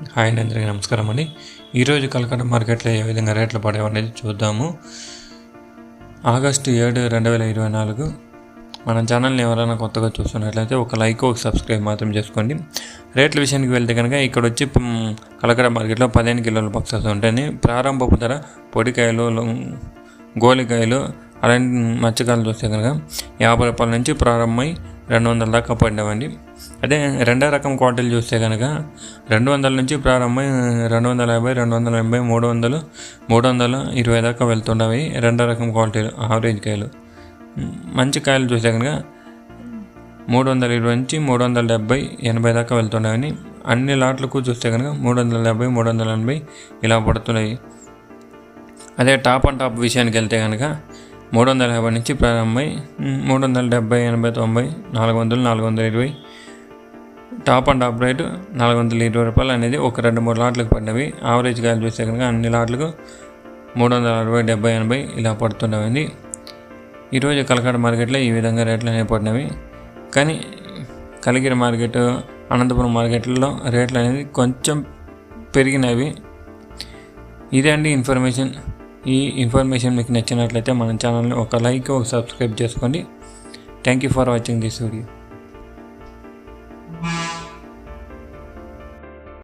Hi అండి అందరికీ నమస్కారం అండి. ఈరోజు కలకత్తా మార్కెట్లో ఏ విధంగా రేట్లు పడేవి అనేది చూద్దాము. ఆగస్టు ఏడు రెండు వేల ఇరవై నాలుగు. మన ఛానల్ని ఎవరైనా కొత్తగా చూస్తున్నట్లయితే ఒక లైక్ ఒక సబ్స్క్రైబ్ మాత్రం చేసుకోండి. రేట్ల విషయానికి వెళ్తే కనుక ఇక్కడ వచ్చి మ్, కలకత్తా మార్కెట్లో పదిహేను కిలోల బాక్సెస్ ఉంటాయి ప్రారంభపు ధర పొడికాయలు గోలికాయలు అలాంటి మత్స్యకాయలు చూస్తే కనుక యాభై రూపాయల నుంచి ప్రారంభమై రెండు వందల దాకా పడినవండి. అదే రెండో రకం కోటలు చూస్తే కనుక రెండు వందల నుంచి ప్రారంభమై రెండు వందల యాభై రెండు వందల ఎనభై మూడు వందలు మూడు వందల ఇరవై దాకా వెళ్తున్నవి రెండో రకం క్వాలిటీలు ఆవరేజ్ కాయలు. మంచి కాయలు చూస్తే కనుక మూడు వందల ఇరవై నుంచి మూడు వందల డెబ్బై ఎనభై దాకా వెళ్తున్నాయని అన్ని లాట్లకు చూస్తే కనుక మూడు వందల డెబ్బై మూడు వందల ఎనభై ఇలా పడుతున్నాయి. అదే టాప్ అండ్ టాప్ విషయానికి వెళ్తే కనుక మూడు వందల యాభై నుంచి ప్రారంభమై మూడు వందల డెబ్బై ఎనభై తొంభై నాలుగు వందలు నాలుగు వందల ఇరవై టాప్ అండ్ టాప్ రేటు నాలుగు వందల ఇరవై రూపాయలు అనేది ఒక రెండు మూడు లాట్లకు పడినవి. యావరేజ్ కాయలు చూస్తే కనుక అన్ని లాట్లకు మూడు వందల అరవై డెబ్బై ఎనభై ఇలా పడుతున్నవి ఈరోజు కలకడ మార్కెట్లో ఈ విధంగా రేట్లు అనేవి పడినవి. కానీ కలిగిరి మార్కెట్ అనంతపురం మార్కెట్లలో రేట్లు అనేది కొంచెం పెరిగినవి. ఇదే అండి ఇన్ఫర్మేషన్. ఈ ఇన్ఫర్మేషన్ మీకు నచ్చినట్లయితే మన ఛానల్ని ఒక లైక్ ఒక సబ్స్క్రైబ్ చేసుకోండి. Thank you for watching this video